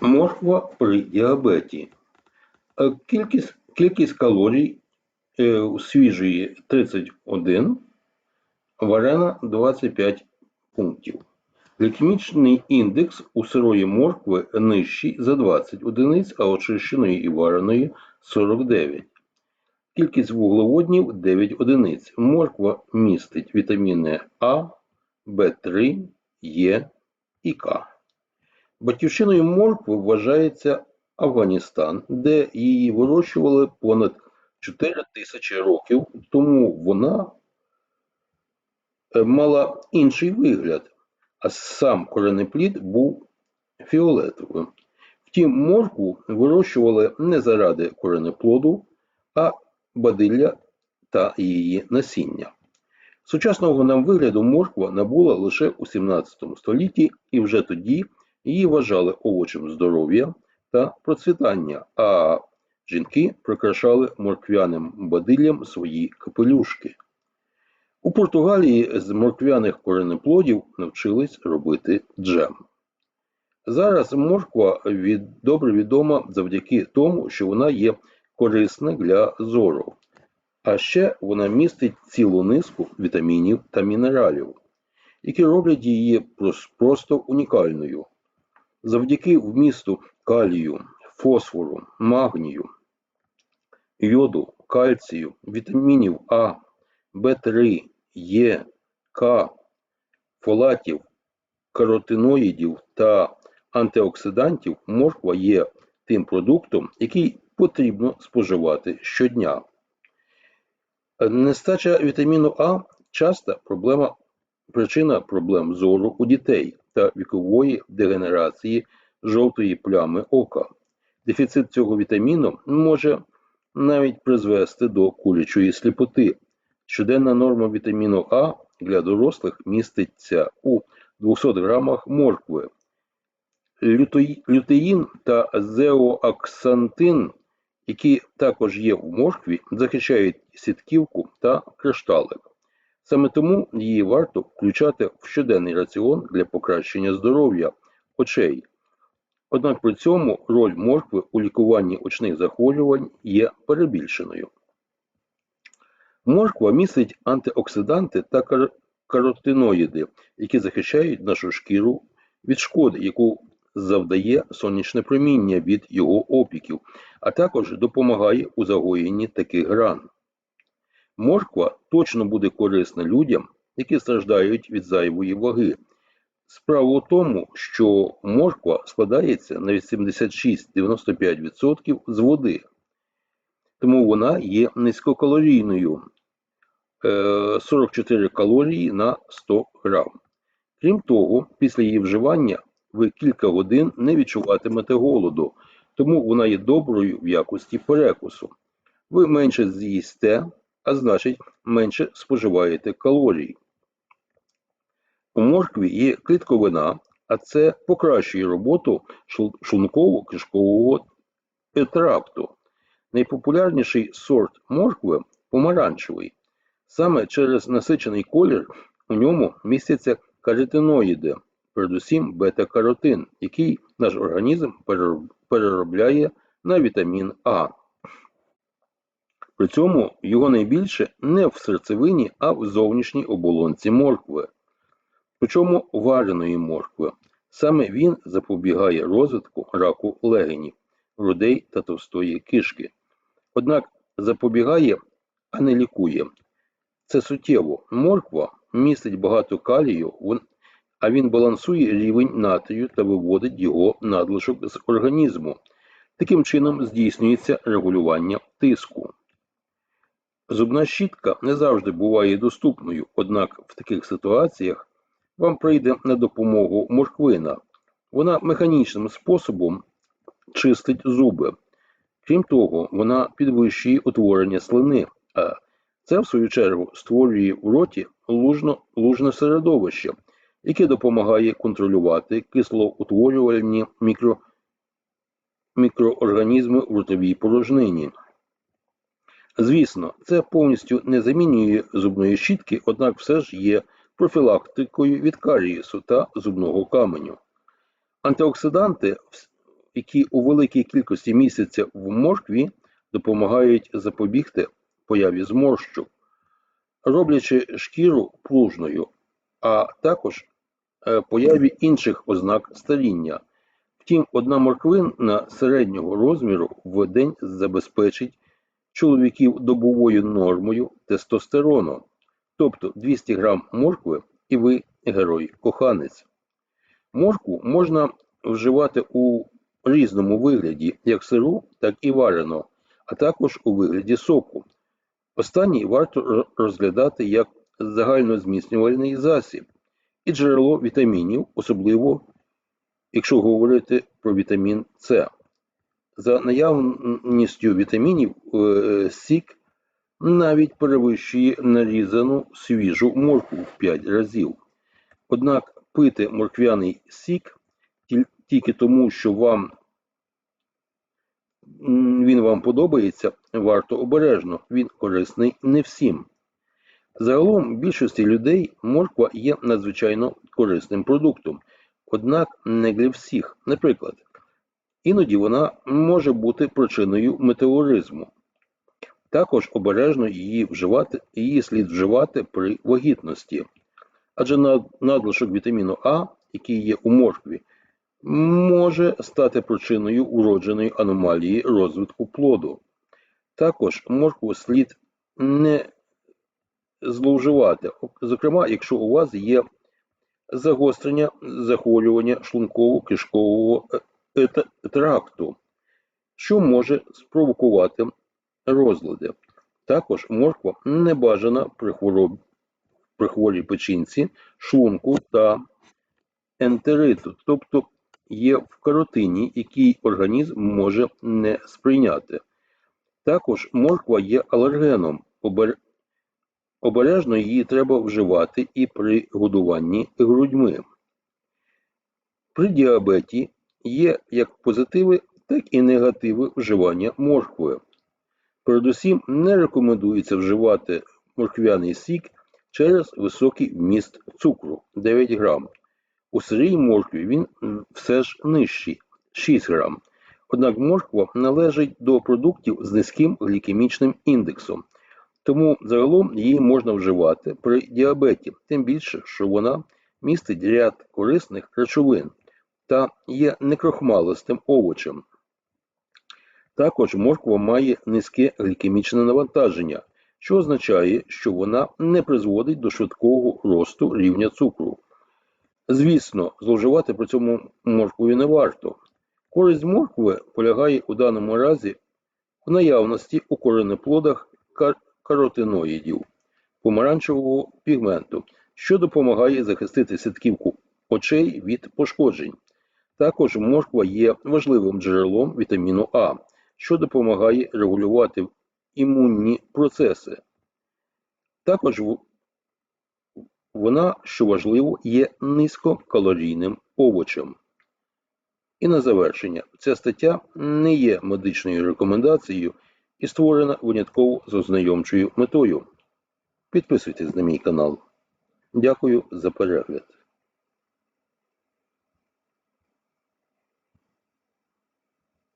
Морква при діабеті. Е, Кількість, кількість калорій е, свіжої 31, варена 25 пунктів. Глікемічний індекс у сирої моркви нижчий за 20 одиниць, а очищеної і вареної 49. Кількість вуглеводнів 9 одиниць. Морква містить вітаміни А, В3, Е і К. Батьківщиною моркви вважається Афганістан, де її вирощували понад 4 тисячі років, тому вона е, мала інший вигляд, а сам коренеплід був фіолетовим. Втім, моркву вирощували не заради коренеплоду, а бадилля та її насіння. Сучасного нам вигляду морква набула лише у 17 столітті, і вже тоді її вважали овочем здоров'я та процвітання, а жінки прикрашали морквяним бадиллям свої капелюшки. У Португалії з морквяних коренеплодів навчились робити джем. Зараз морква від, добре відома завдяки тому, що вона є корисна для зору. А ще вона містить цілу низку вітамінів та мінералів, які роблять її просто унікальною. Завдяки вмісту калію, фосфору, магнію, йоду, кальцію, вітамінів А, В3, Е, К, фолатів, каротиноїдів та антиоксидантів морква є тим продуктом, який потрібно споживати щодня. Нестача вітаміну А часта проблема, причина проблем зору у дітей та вікової дегенерації жовтої плями ока. Дефіцит цього вітаміну може навіть призвести до курячої сліпоти. Щоденна норма вітаміну А для дорослих міститься у 200 грамах моркви. Лютеїн та зеоаксантин, які також є в моркві, захищають сітківку та кришталик. Саме тому її варто включати в щоденний раціон для покращення здоров'я очей. Однак при цьому роль моркви у лікуванні очних захворювань є перебільшеною. Морква містить антиоксиданти та каротиноїди, які захищають нашу шкіру від шкоди, яку завдає сонячне проміння від його опіків, а також допомагає у загоєнні таких ран. Морква точно буде корисна людям, які страждають від зайвої ваги. Справа у тому, що морква складається на 86-95% з води, тому вона є низькокалорійною 44 калорії на 100 грам. Крім того, після її вживання ви кілька годин не відчуватимете голоду, тому вона є доброю в якості перекусу. Ви менше з'їсте, а значить менше споживаєте калорій. У моркві є клітковина, а це покращує роботу шлунково-кишкового тракту. Найпопулярніший сорт моркви помаранчевий. Саме через насичений колір у ньому містяться каротиноїди, передусім бета-каротин, який наш організм переробляє на вітамін А. При цьому його найбільше не в серцевині, а в зовнішній оболонці моркви. Причому вареної моркви. Саме він запобігає розвитку раку легенів, грудей та товстої кишки. Однак запобігає, а не лікує. Це суттєво. Морква містить багато калію, а він балансує рівень натрію та виводить його надлишок з організму. Таким чином здійснюється регулювання тиску. Зубна щітка не завжди буває доступною, однак в таких ситуаціях вам прийде на допомогу морквина. Вона механічним способом чистить зуби. Крім того, вона підвищує утворення слини, а це, в свою чергу, створює в роті лужно, лужне середовище, яке допомагає контролювати кислоутворювальні мікро, мікроорганізми в ротовій порожнині. Звісно, це повністю не замінює зубної щітки, однак все ж є профілактикою від карієсу та зубного каменю. Антиоксиданти які у великій кількості містяться в моркві, допомагають запобігти появі зморщу, роблячи шкіру пружною, а також е, появі інших ознак старіння. Втім, одна морквина середнього розміру в день забезпечить чоловіків добовою нормою тестостерону, тобто 200 грам моркви і ви герой-коханець. Моркву можна вживати у різному вигляді, як сиру, так і варено, а також у вигляді соку. Останній варто розглядати як загальнозміцнювальний засіб і джерело вітамінів, особливо якщо говорити про вітамін С. За наявністю вітамінів е, сік навіть перевищує нарізану свіжу моркву в 5 разів. Однак пити морквяний сік тільки тому, що вам він вам подобається, варто обережно, він корисний не всім. Загалом більшості людей морква є надзвичайно корисним продуктом, однак не для всіх. Наприклад, іноді вона може бути причиною метеоризму. Також обережно її вживати, її слід вживати при вагітності, адже над- надлишок вітаміну А, який є у моркві, може стати причиною уродженої аномалії розвитку плоду. Також моркву слід не зловживати, зокрема, якщо у вас є загострення захворювання шлунково-кишкового е, тракту, що може спровокувати розлади. Також морква не бажана при хворобі при хворій печінці, шлунку та ентериту, тобто є в каротині, який організм може не сприйняти. Також морква є алергеном. Обер- Обережно її треба вживати і при годуванні грудьми. При діабеті є як позитиви, так і негативи вживання моркви. Передусім не рекомендується вживати морквяний сік через високий вміст цукру 9 грам. У сирій моркві він все ж нижчий 6 грам. Однак морква належить до продуктів з низьким глікемічним індексом, тому загалом її можна вживати при діабеті, тим більше, що вона містить ряд корисних речовин та є некрохмалистим овочем. Також морква має низьке глікемічне навантаження, що означає, що вона не призводить до швидкого росту рівня цукру. Звісно, зловживати при цьому морквою не варто. Користь моркви полягає у даному разі в наявності у коренеплодах кар- каротиноїдів помаранчевого пігменту, що допомагає захистити сітківку очей від пошкоджень. Також морква є важливим джерелом вітаміну А, що допомагає регулювати імунні процеси. Також вона, що важливо, є низькокалорійним овочем. І на завершення, ця стаття не є медичною рекомендацією і створена винятково з ознайомчою метою. Підписуйтесь на мій канал. Дякую за перегляд.